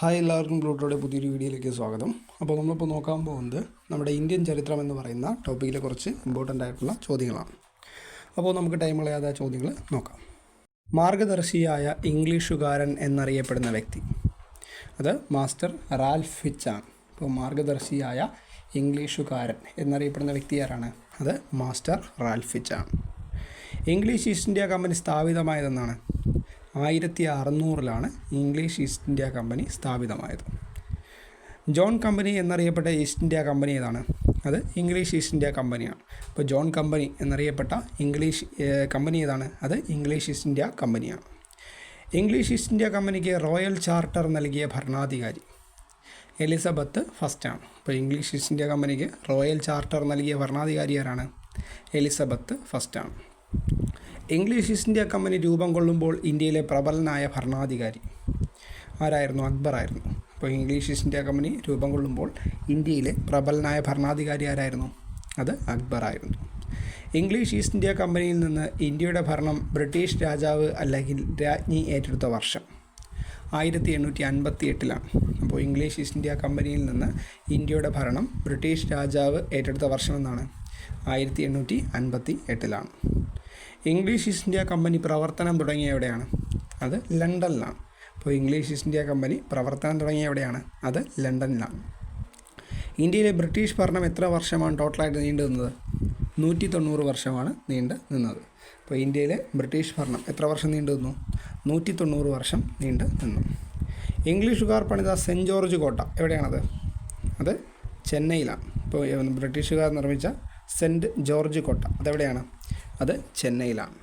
Hi എല്ലാവർക്കും പ്ലൂട്ടോയുടെ പുതിയൊരു വീഡിയോയിലേക്ക് സ്വാഗതം. അപ്പോൾ നമ്മളിപ്പോൾ നോക്കാൻ പോകുന്നത് നമ്മുടെ ഇന്ത്യൻ ചരിത്രം എന്ന് പറയുന്ന ടോപ്പിക്കിലെ കുറച്ച് ഇമ്പോർട്ടന്റ് ആയിട്ടുള്ള ചോദ്യങ്ങളാണ്. അപ്പോൾ നമുക്ക് ടൈം കളയാതെ ആ ചോദ്യങ്ങൾ നോക്കാം. മാർഗദർശിയായ ഇംഗ്ലീഷുകാരൻ എന്നറിയപ്പെടുന്ന വ്യക്തി. അത് മാസ്റ്റർ റാൽഫ് ഫിച്ചാണ് ഇപ്പോൾ മാർഗദർശിയായ ഇംഗ്ലീഷുകാരൻ എന്നറിയപ്പെടുന്ന വ്യക്തി ആരാണ്? അത് മാസ്റ്റർ റാൽഫ് ഫിച്ചാണ് ഇംഗ്ലീഷ് ഈസ്റ്റ് ഇന്ത്യ കമ്പനി സ്ഥാപിതമായതെന്നാണ്. ആയിരത്തി അറുന്നൂറിലാണ് ഇംഗ്ലീഷ് ഈസ്റ്റ് ഇന്ത്യ കമ്പനി സ്ഥാപിതമായത്. ജോൺ കമ്പനി എന്നറിയപ്പെട്ട ഈസ്റ്റ് ഇന്ത്യ കമ്പനി ഏതാണ്? അത് ഇംഗ്ലീഷ് ഈസ്റ്റ് ഇന്ത്യ കമ്പനിയാണ്. ഇപ്പോൾ ജോൺ കമ്പനി എന്നറിയപ്പെട്ട ഇംഗ്ലീഷ് കമ്പനി ഏതാണ്? അത് ഇംഗ്ലീഷ് ഈസ്റ്റ് ഇന്ത്യ കമ്പനിയാണ്. ഇംഗ്ലീഷ് ഈസ്റ്റ് ഇന്ത്യ കമ്പനിക്ക് റോയൽ ചാർട്ടർ നൽകിയ ഭരണാധികാരി എലിസബത്ത് ഫസ്റ്റാണ്. ഇപ്പോൾ ഇംഗ്ലീഷ് ഈസ്റ്റ് ഇന്ത്യ കമ്പനിക്ക് റോയൽ ചാർട്ടർ നൽകിയ ഭരണാധികാരി ആരാണ്? എലിസബത്ത് ഫസ്റ്റാണ്. ഇംഗ്ലീഷ് ഈസ്റ്റ് ഇന്ത്യ കമ്പനി രൂപം കൊള്ളുമ്പോൾ ഇന്ത്യയിലെ പ്രബലനായ ഭരണാധികാരി. ആരായിരുന്നു? അക്ബറായിരുന്നു അപ്പോൾ ഇംഗ്ലീഷ് ഈസ്റ്റ് ഇന്ത്യ കമ്പനി രൂപം കൊള്ളുമ്പോൾ ഇന്ത്യയിലെ പ്രബലനായ ഭരണാധികാരി ആരായിരുന്നു? അത് അക്ബറായിരുന്നു ഇംഗ്ലീഷ് ഈസ്റ്റ് ഇന്ത്യ കമ്പനിയിൽ നിന്ന് ഇന്ത്യയുടെ ഭരണം ബ്രിട്ടീഷ് രാജാവ് അല്ലെങ്കിൽ രാജ്ഞി ഏറ്റെടുത്ത വർഷം. ആയിരത്തി എണ്ണൂറ്റി അൻപത്തി എട്ടിലാണ് അപ്പോൾ ഇംഗ്ലീഷ് ഈസ്റ്റ് ഇന്ത്യ കമ്പനിയിൽ നിന്ന് ഇന്ത്യയുടെ ഭരണം ബ്രിട്ടീഷ് രാജാവ് ഏറ്റെടുത്ത വർഷം എന്നാണ് ആയിരത്തി എണ്ണൂറ്റി അൻപത്തി എട്ടിലാണ് ഇംഗ്ലീഷ് ഈസ്റ്റ് ഇന്ത്യ കമ്പനി പ്രവർത്തനം തുടങ്ങിയ എവിടെയാണ്? അത് ലണ്ടനിലാണ് അപ്പോൾ ഇംഗ്ലീഷ് ഈസ്റ്റ് ഇന്ത്യ കമ്പനി പ്രവർത്തനം തുടങ്ങിയ എവിടെയാണ്? അത് ലണ്ടനിലാണ് ഇന്ത്യയിലെ ബ്രിട്ടീഷ് ഭരണം എത്ര വർഷമാണ് ടോട്ടലായിട്ട് നീണ്ടു നിന്നത്? നൂറ്റി തൊണ്ണൂറ് വർഷമാണ് നീണ്ടു നിന്നത്. അപ്പോൾ ഇന്ത്യയിലെ ബ്രിട്ടീഷ് ഭരണം എത്ര വർഷം നീണ്ടു നിന്നു? നൂറ്റി തൊണ്ണൂറ് വർഷം നീണ്ടു നിന്നു. ഇംഗ്ലീഷുകാർ പണിത സെന്റ് ജോർജ് കോട്ട എവിടെയാണത്? അത് ചെന്നൈയിലാണ്. ഇപ്പോൾ ബ്രിട്ടീഷുകാർ നിർമ്മിച്ച സെന്റ് ജോർജ് കോട്ട അതെവിടെയാണ്? അത് ചെന്നൈയിലാണ്.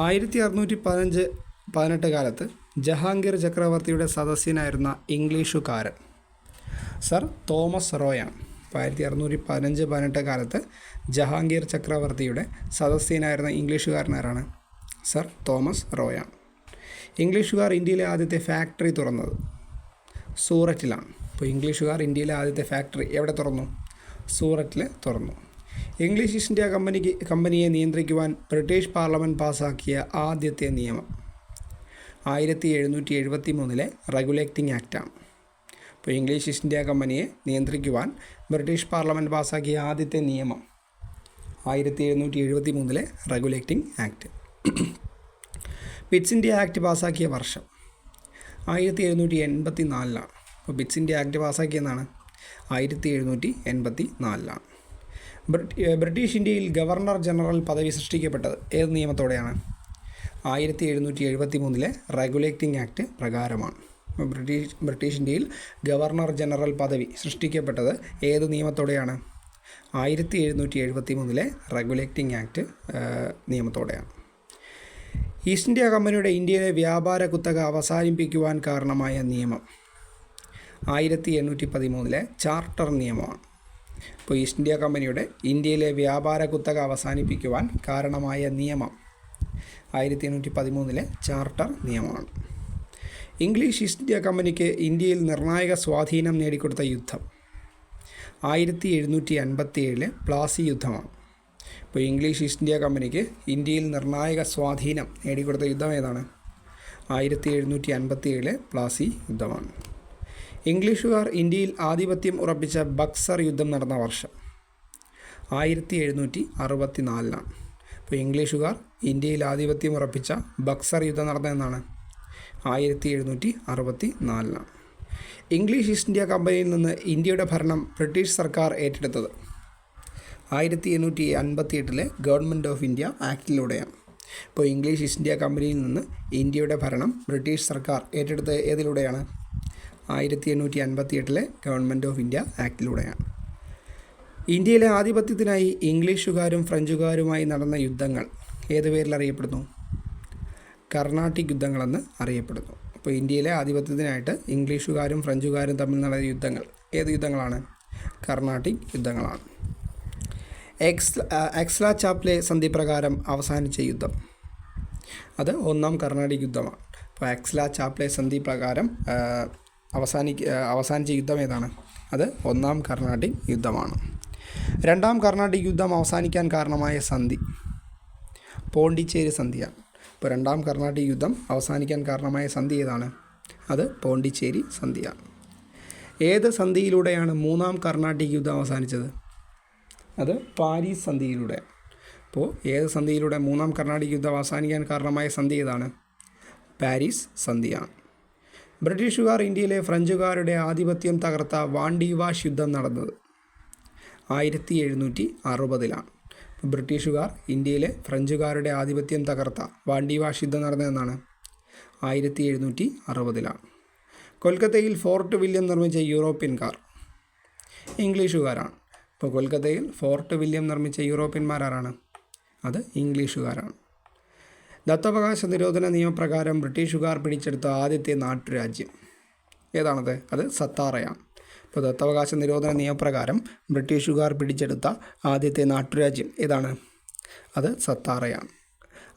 ആയിരത്തി അറുന്നൂറ്റി പതിനഞ്ച് പതിനെട്ട് കാലത്ത് ജഹാംഗീർ ചക്രവർത്തിയുടെ സദസ്യനായിരുന്ന ഇംഗ്ലീഷുകാരൻ സർ തോമസ് റോയാണ്. അപ്പോൾ ആയിരത്തി അറുന്നൂറ്റി പതിനഞ്ച് പതിനെട്ട് കാലത്ത് ജഹാംഗീർ ചക്രവർത്തിയുടെ സദസ്യനായിരുന്ന ഇംഗ്ലീഷുകാരനാരാണ് സർ തോമസ് റോയാണ്. ഇംഗ്ലീഷുകാർ ഇന്ത്യയിലെ ആദ്യത്തെ ഫാക്ടറി തുറന്നത് സൂററ്റിലാണ്. അപ്പോൾ ഇംഗ്ലീഷുകാർ ഇന്ത്യയിലെ ആദ്യത്തെ ഫാക്ടറി എവിടെ തുറന്നു? സൂററ്റിൽ തുറന്നു. ഇംഗ്ലീഷ് ഈസ്റ്റ് ഇന്ത്യ കമ്പനിക്ക് കമ്പനിയെ നിയന്ത്രിക്കുവാൻ ബ്രിട്ടീഷ് പാർലമെന്റ് പാസാക്കിയ ആദ്യത്തെ നിയമം. ആയിരത്തി എഴുന്നൂറ്റി എഴുപത്തി മൂന്നിലെ റെഗുലേറ്റിംഗ് ആക്റ്റാണ്. അപ്പോൾ ഇംഗ്ലീഷ് ഈസ്റ്റ് ഇന്ത്യ കമ്പനിയെ നിയന്ത്രിക്കുവാൻ ബ്രിട്ടീഷ് പാർലമെന്റ് പാസാക്കിയ ആദ്യത്തെ നിയമം ആയിരത്തി എഴുന്നൂറ്റി എഴുപത്തി മൂന്നിലെ regulating act. Pitt's India act പാസാക്കിയ വർഷം ആയിരത്തി എഴുന്നൂറ്റി എൺപത്തി നാലിലാണ് അപ്പോൾ ബിറ്റ്സ് ഇന്ത്യ ആക്ട് പാസാക്കിയെന്നാണ്? ആയിരത്തി എഴുന്നൂറ്റി എൺപത്തി നാലിലാണ് ബ്രിട്ടീഷ് ഇന്ത്യയിൽ ഗവർണർ ജനറൽ പദവി സൃഷ്ടിക്കപ്പെട്ടത് ഏത് നിയമത്തോടെയാണ്? ആയിരത്തി എഴുന്നൂറ്റി എഴുപത്തി മൂന്നിലെ റെഗുലേറ്റിംഗ് ആക്ട് പ്രകാരമാണ്. ബ്രിട്ടീഷ് ബ്രിട്ടീഷ് ഇന്ത്യയിൽ ഗവർണർ ജനറൽ പദവി സൃഷ്ടിക്കപ്പെട്ടത് ഏത് നിയമത്തോടെയാണ്? ആയിരത്തി എഴുന്നൂറ്റി എഴുപത്തി മൂന്നിലെ റെഗുലേറ്റിംഗ് ആക്ട് നിയമത്തോടെയാണ്. ഈസ്റ്റ് ഇന്ത്യ കമ്പനിയുടെ ഇന്ത്യയിലെ വ്യാപാര കുത്തക അവസാനിപ്പിക്കുവാൻ കാരണമായ നിയമം ആയിരത്തി എണ്ണൂറ്റി പതിമൂന്നിലെ ചാർട്ടർ നിയമമാണ്. ഇപ്പോൾ ഈസ്റ്റ് ഇന്ത്യ കമ്പനിയുടെ ഇന്ത്യയിലെ വ്യാപാര കുത്തക അവസാനിപ്പിക്കുവാൻ കാരണമായ നിയമം ആയിരത്തി എണ്ണൂറ്റി പതിമൂന്നിലെ ചാർട്ടർ നിയമമാണ്. ഇംഗ്ലീഷ് ഈസ്റ്റ് ഇന്ത്യ കമ്പനിക്ക് ഇന്ത്യയിൽ നിർണായക സ്വാധീനം നേടിക്കൊടുത്ത യുദ്ധം ആയിരത്തി എഴുന്നൂറ്റി അൻപത്തി ഏഴിലെ പ്ലാസി യുദ്ധമാണ്. ഇപ്പോൾ ഇംഗ്ലീഷ് ഈസ്റ്റ് ഇന്ത്യ കമ്പനിക്ക് ഇന്ത്യയിൽ നിർണായക സ്വാധീനം നേടിക്കൊടുത്ത യുദ്ധം ഏതാണ്? ആയിരത്തി എഴുന്നൂറ്റി അൻപത്തി ഏഴിലെ പ്ലാസി യുദ്ധമാണ്. ഇംഗ്ലീഷുകാർ ഇന്ത്യയിൽ ആധിപത്യം ഉറപ്പിച്ച ബക്സർ യുദ്ധം നടന്ന വർഷം ആയിരത്തി എഴുന്നൂറ്റി അറുപത്തി നാലിലാണ് അപ്പോൾ ഇംഗ്ലീഷുകാർ ഇന്ത്യയിൽ ആധിപത്യം ഉറപ്പിച്ച ബക്സർ യുദ്ധം നടന്നതെന്നാണ് ആയിരത്തി എഴുന്നൂറ്റി അറുപത്തി നാലിലാണ് ഇംഗ്ലീഷ് ഈസ്റ്റ് ഇന്ത്യ കമ്പനിയിൽ നിന്ന് ഇന്ത്യയുടെ ഭരണം ബ്രിട്ടീഷ് സർക്കാർ ഏറ്റെടുത്തത് ആയിരത്തി എണ്ണൂറ്റി അൻപത്തി എട്ടിലെ ഗവൺമെന്റ് ഓഫ് ഇന്ത്യ ആക്ടിലൂടെയാണ്. ഇപ്പോൾ ഇംഗ്ലീഷ് ഈസ്റ്റ് ഇന്ത്യ കമ്പനിയിൽ നിന്ന് ഇന്ത്യയുടെ ഭരണം ബ്രിട്ടീഷ് സർക്കാർ ഏറ്റെടുത്ത് ഏതിലൂടെയാണ്? ആയിരത്തി എണ്ണൂറ്റി അൻപത്തി എട്ടിലെ ഗവൺമെന്റ് ഓഫ് ഇന്ത്യ ആക്ടിലൂടെയാണ്. ഇന്ത്യയിലെ ആധിപത്യത്തിനായി ഇംഗ്ലീഷുകാരും ഫ്രഞ്ചുകാരുമായി നടന്ന യുദ്ധങ്ങൾ ഏത് പേരിൽ അറിയപ്പെടുന്നു? കർണാട്ടിക് യുദ്ധങ്ങളെന്ന് അറിയപ്പെടുന്നു. അപ്പോൾ ഇന്ത്യയിലെ ആധിപത്യത്തിനായിട്ട് ഇംഗ്ലീഷുകാരും ഫ്രഞ്ചുകാരും തമ്മിൽ നടന്ന യുദ്ധങ്ങൾ ഏത് യുദ്ധങ്ങളാണ്? കർണാട്ടിക് യുദ്ധങ്ങളാണ്. എക്സ് എക്സ്ല ചാപ്ലെ സന്ധി പ്രകാരം അവസാനിച്ച യുദ്ധം അത് ഒന്നാം കർണാടിക് യുദ്ധമാണ്. അപ്പോൾ എക്സ്ല ചാപ്ലെ സന്ധി പ്രകാരം അവസാനിക്ക അവസാനിച്ച യുദ്ധം ഏതാണ്? അത് ഒന്നാം കർണാട്ടിക് യുദ്ധമാണ്. രണ്ടാം കർണാട്ടിക് യുദ്ധം അവസാനിക്കാൻ കാരണമായ സന്ധി. പോണ്ടിച്ചേരി സന്ധിയാണ്. ഇപ്പോൾ രണ്ടാം കർണാട്ടിക് യുദ്ധം അവസാനിക്കാൻ കാരണമായ സന്ധി ഏതാണ്? അത് പോണ്ടിച്ചേരി സന്ധിയാണ്. ഏത് സന്ധിയിലൂടെയാണ് മൂന്നാം കർണാട്ടിക് യുദ്ധം അവസാനിച്ചത്? അത് പാരീസ് സന്ധിയിലൂടെ. അപ്പോൾ ഏത് സന്ധിയിലൂടെ മൂന്നാം കർണാടിക് യുദ്ധം അവസാനിക്കാൻ കാരണമായ സന്ധി ഏതാണ്? പാരീസ് സന്ധിയാണ്. ബ്രിട്ടീഷുകാർ ഇന്ത്യയിലെ ഫ്രഞ്ചുകാരുടെ ആധിപത്യം തകർത്ത വാണ്ടിവാഷ് യുദ്ധം നടന്നത്. ആയിരത്തി എഴുന്നൂറ്റി അറുപതിലാണ്. ബ്രിട്ടീഷുകാർ ഇന്ത്യയിലെ ഫ്രഞ്ചുകാരുടെ ആധിപത്യം തകർത്ത വാണ്ടിവാഷ് യുദ്ധം നടന്നതെന്നാണ് ആയിരത്തി എഴുന്നൂറ്റി അറുപതിലാണ്. കൊൽക്കത്തയിൽ ഫോർട്ട് വില്യം നിർമ്മിച്ച യൂറോപ്യൻകാർ ഇംഗ്ലീഷുകാരാണ്. ഇപ്പോൾ കൊൽക്കത്തയിൽ ഫോർട്ട് വില്യം നിർമ്മിച്ച യൂറോപ്യന്മാരാരാണ്? അത് ഇംഗ്ലീഷുകാരാണ്. ദത്തവകാശ നിരോധന നിയമപ്രകാരം ബ്രിട്ടീഷുകാർ പിടിച്ചെടുത്ത ആദ്യത്തെ നാട്ടുരാജ്യം. ഏതാണത്? അത് സത്താറയാണ്. ഇപ്പോൾ ദത്തവകാശ നിരോധന നിയമപ്രകാരം ബ്രിട്ടീഷുകാർ പിടിച്ചെടുത്ത ആദ്യത്തെ നാട്ടുരാജ്യം ഏതാണ്? അത് സത്താറയാണ്.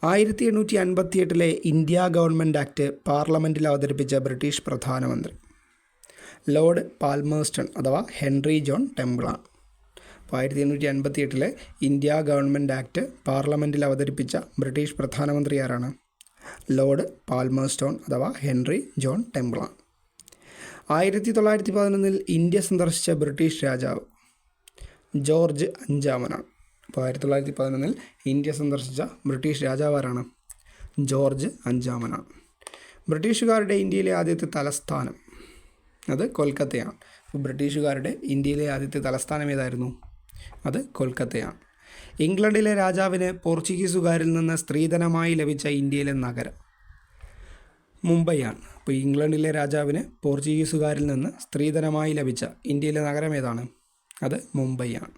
ആയിരത്തി എണ്ണൂറ്റി അൻപത്തി എട്ടിലെ ഇന്ത്യ ഗവൺമെന്റ് ആക്ട് പാർലമെന്റിൽ അവതരിപ്പിച്ച ബ്രിട്ടീഷ് പ്രധാനമന്ത്രി ലോർഡ് പാൽമേഴ്സ്റ്റൺ അഥവാ ഹെൻറി ജോൺ ടെമ്പിളാണ്. അപ്പോൾ ആയിരത്തി എണ്ണൂറ്റി അൻപത്തി എട്ടിലെ ഇന്ത്യ ഗവൺമെന്റ് ആക്ട് പാർലമെന്റിൽ അവതരിപ്പിച്ച ബ്രിട്ടീഷ് പ്രധാനമന്ത്രി ആരാണ്? ലോർഡ് പാൽമേസ്റ്റോൺ അഥവാ ഹെൻറി ജോൺ ടെമ്പിളാണ് ആയിരത്തി തൊള്ളായിരത്തി പതിനൊന്നിൽ ഇന്ത്യ സന്ദർശിച്ച ബ്രിട്ടീഷ് രാജാവ് ജോർജ് അഞ്ചാമനാണ്. അപ്പോൾ ആയിരത്തി തൊള്ളായിരത്തി പതിനൊന്നിൽ ഇന്ത്യ സന്ദർശിച്ച ബ്രിട്ടീഷ് രാജാവ് ആരാണ്? ജോർജ് അഞ്ചാമനാണ്. ബ്രിട്ടീഷുകാരുടെ ഇന്ത്യയിലെ ആദ്യത്തെ തലസ്ഥാനം അത് കൊൽക്കത്തയാണ്. ബ്രിട്ടീഷുകാരുടെ ഇന്ത്യയിലെ ആദ്യത്തെ തലസ്ഥാനം ഏതായിരുന്നു? അത് കൊൽക്കത്തയാണ്. ഇംഗ്ലണ്ടിലെ രാജാവിന് പോർച്ചുഗീസുകാരിൽ നിന്ന് സ്ത്രീധനമായി ലഭിച്ച ഇന്ത്യയിലെ നഗരം മുംബൈയാണ്. അപ്പോൾ ഇംഗ്ലണ്ടിലെ രാജാവിന് പോർച്ചുഗീസുകാരിൽ നിന്ന് സ്ത്രീധനമായി ലഭിച്ച ഇന്ത്യയിലെ നഗരം ഏതാണ്? അത് മുംബൈയാണ്.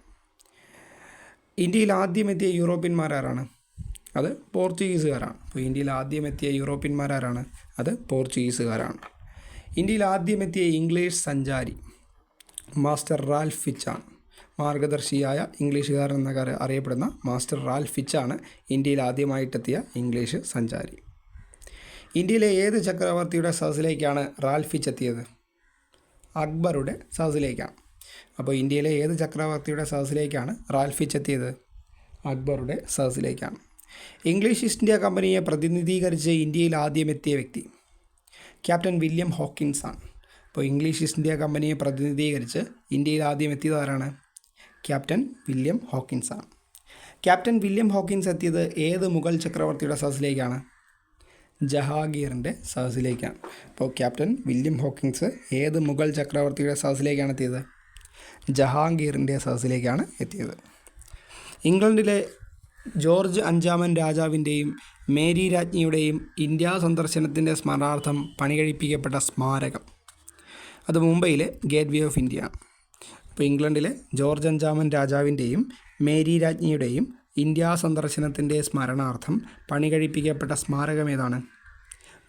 ഇന്ത്യയിൽ ആദ്യമെത്തിയ യൂറോപ്യന്മാരാരാണ് അത് പോർച്ചുഗീസുകാരാണ്. അപ്പോൾ ഇന്ത്യയിൽ ആദ്യമെത്തിയ യൂറോപ്യന്മാരാരാണ് അത് പോർച്ചുഗീസുകാരാണ്. ഇന്ത്യയിൽ ആദ്യമെത്തിയ ഇംഗ്ലീഷ് സഞ്ചാരി മാസ്റ്റർ റാൽഫ് ഫിച്ചാണ്. മാർഗദർശിയായ ഇംഗ്ലീഷുകാരൻ എന്നൊക്കെ അറിയപ്പെടുന്ന മാസ്റ്റർ റാൽഫ് ഫിച്ചാണ് ഇന്ത്യയിൽ ആദ്യമായിട്ടെത്തിയ ഇംഗ്ലീഷ് സഞ്ചാരി. ഇന്ത്യയിലെ ഏത് ചക്രവർത്തിയുടെ സദസ്സിലേക്കാണ് റാൽഫ് ഫിച്ച് എത്തിയത്? അക്ബറുടെ സദസ്സിലേക്കാണ്. അപ്പോൾ ഇന്ത്യയിലെ ഏത് ചക്രവർത്തിയുടെ സദസ്സിലേക്കാണ് റാൽഫ് ഫിച്ച് എത്തിയത്? അക്ബറുടെ സദസ്സിലേക്കാണ്. ഇംഗ്ലീഷ് ഈസ്റ്റ് ഇന്ത്യ കമ്പനിയെ പ്രതിനിധീകരിച്ച് ഇന്ത്യയിൽ ആദ്യം എത്തിയ വ്യക്തി ക്യാപ്റ്റൻ വില്യം ഹോക്കിൻസ് ആണ്. അപ്പോൾ ഇംഗ്ലീഷ് ഈസ്റ്റ് ഇന്ത്യ കമ്പനിയെ പ്രതിനിധീകരിച്ച് ഇന്ത്യയിൽ ആദ്യം എത്തിയത് ആരാണ്? Captain William Hawkins. ആണ് ക്യാപ്റ്റൻ വില്യം ഹോക്കിൻസ് എത്തിയത് ഏത് മുഗൾ ചക്രവർത്തിയുടെ സഹസിലേക്കാണ് ജഹാംഗീറിന്റെ സഹസിലേക്കാണ് അപ്പോൾ ക്യാപ്റ്റൻ വില്യം ഹോക്കിൻസ് ഏത് മുഗൾ ചക്രവർത്തിയുടെ സഹസിലേക്കാണ് എത്തിയത്? ജഹാംഗീറിന്റെ സഹസിലേക്കാണ് എത്തിയത്. ഇംഗ്ലണ്ടിലെ ജോർജ് അഞ്ചാമൻ രാജാവിന്റെയും മേരി രാജ്ഞിയുടെയും ഇന്ത്യ സന്ദർശനത്തിന്റെ സ്മരണാർത്ഥം പണികഴിപ്പിക്കപ്പെട്ട സ്മാരകം. അത് മുംബൈയിലെ ഗേറ്റ് വേ ഓഫ് ഇന്ത്യ അപ്പോൾ ഇംഗ്ലണ്ടിലെ ജോർജ് അഞ്ചാമൻ രാജാവിന്റെയും മേരി രാജ്ഞിയുടെയും ഇന്ത്യ സന്ദർശനത്തിന്റെ സ്മരണാർത്ഥം പണികഴിപ്പിക്കപ്പെട്ട സ്മാരകം ഏതാണ്?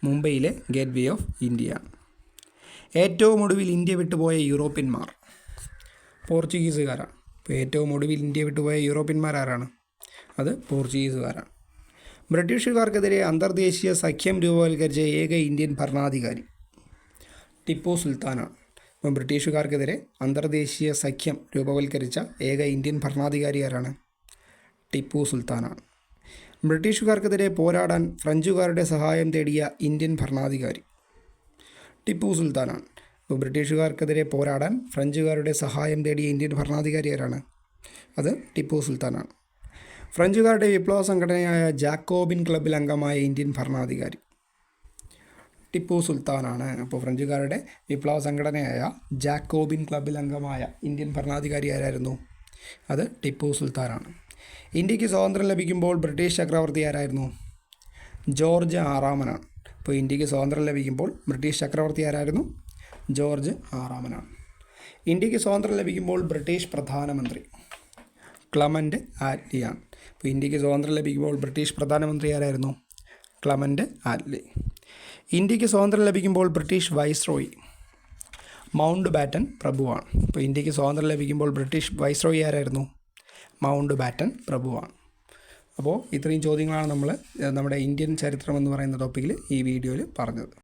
മുംബൈയിലെ ഗേറ്റ് വേ ഓഫ് ഇന്ത്യ. ഏറ്റവും ഒടുവിൽ ഇന്ത്യ വിട്ടുപോയ യൂറോപ്യന്മാർ. പോർച്ചുഗീസുകാരാണ്. അപ്പോൾ ഏറ്റവും ഒടുവിൽ ഇന്ത്യ വിട്ടുപോയ യൂറോപ്യന്മാർ ആരാണ്? അത് പോർച്ചുഗീസുകാരാണ്. ബ്രിട്ടീഷുകാർക്കെതിരെ അന്തർദേശീയ സഖ്യം രൂപവൽക്കരിച്ച ഏക ഇന്ത്യൻ ഭരണാധികാരി ടിപ്പു സുൽത്താനാണ്. ബ്രിട്ടീഷുകാർക്കെതിരെ അന്തർദേശീയ സഖ്യം രൂപവൽക്കരിച്ച ഏക ഇന്ത്യൻ ഭരണാധികാരി ആരാണ്? ടിപ്പു സുൽത്താനാണ്. ബ്രിട്ടീഷുകാർക്കെതിരെ പോരാടാൻ ഫ്രഞ്ചുകാരുടെ സഹായം തേടിയ ഇന്ത്യൻ ഭരണാധികാരി ടിപ്പു സുൽത്താനാണ്. അപ്പോൾ ബ്രിട്ടീഷുകാർക്കെതിരെ പോരാടാൻ ഫ്രഞ്ചുകാരുടെ സഹായം തേടിയ ഇന്ത്യൻ ഭരണാധികാരി ആരാണ്? അത് ടിപ്പു സുൽത്താനാണ്. ഫ്രഞ്ചുകാരുടെ വിപ്ലവ സംഘടനയായ ജാക്കോബിൻ ക്ലബിൽ അംഗമായ ഇന്ത്യൻ ഭരണാധികാരി. ടിപ്പു സുൽത്താനാണ്. അപ്പോൾ ഫ്രഞ്ചുകാരുടെ വിപ്ലവ സംഘടനയായ ജാക്കോബിൻ ക്ലബിൽ അംഗമായ ഇന്ത്യൻ ഭരണാധികാരി ആരായിരുന്നു? അത് ടിപ്പു സുൽത്താനാണ്. ഇന്ത്യയ്ക്ക് സ്വാതന്ത്ര്യം ലഭിക്കുമ്പോൾ ബ്രിട്ടീഷ് ചക്രവർത്തി ആരായിരുന്നു? ജോർജ് ആറാമനാണ്. അപ്പോൾ ഇന്ത്യയ്ക്ക് സ്വാതന്ത്ര്യം ലഭിക്കുമ്പോൾ ബ്രിട്ടീഷ് ചക്രവർത്തി ആരായിരുന്നു? ജോർജ് ആറാമനാണ്. ഇന്ത്യയ്ക്ക് സ്വാതന്ത്ര്യം ലഭിക്കുമ്പോൾ ബ്രിട്ടീഷ് പ്രധാനമന്ത്രി ക്ലമന്റ് ആറ്റ്ലിയാണ് അപ്പോൾ ഇന്ത്യയ്ക്ക് സ്വാതന്ത്ര്യം ലഭിക്കുമ്പോൾ ബ്രിട്ടീഷ് പ്രധാനമന്ത്രി ആരായിരുന്നു? Clement Attlee. ഇന്ത്യയ്ക്ക് സ്വാതന്ത്ര്യം ലഭിക്കുമ്പോൾ ബ്രിട്ടീഷ് വൈസ്രോയി മൗണ്ട് ബാറ്റൻ പ്രഭുവാണ്. അപ്പോൾ ഇന്ത്യയ്ക്ക് സ്വാതന്ത്ര്യം ലഭിക്കുമ്പോൾ ബ്രിട്ടീഷ് വൈസ്രോയി ആരായിരുന്നു? മൗണ്ട് ബാറ്റൻ പ്രഭുവാണ്. അപ്പോൾ ഇത്രയും ചോദ്യങ്ങളാണ് നമ്മൾ നമ്മുടെ ഇന്ത്യൻ ചരിത്രം എന്ന് പറയുന്ന ടോപ്പിക്കിൽ ഈ വീഡിയോയിൽ പറഞ്ഞത്.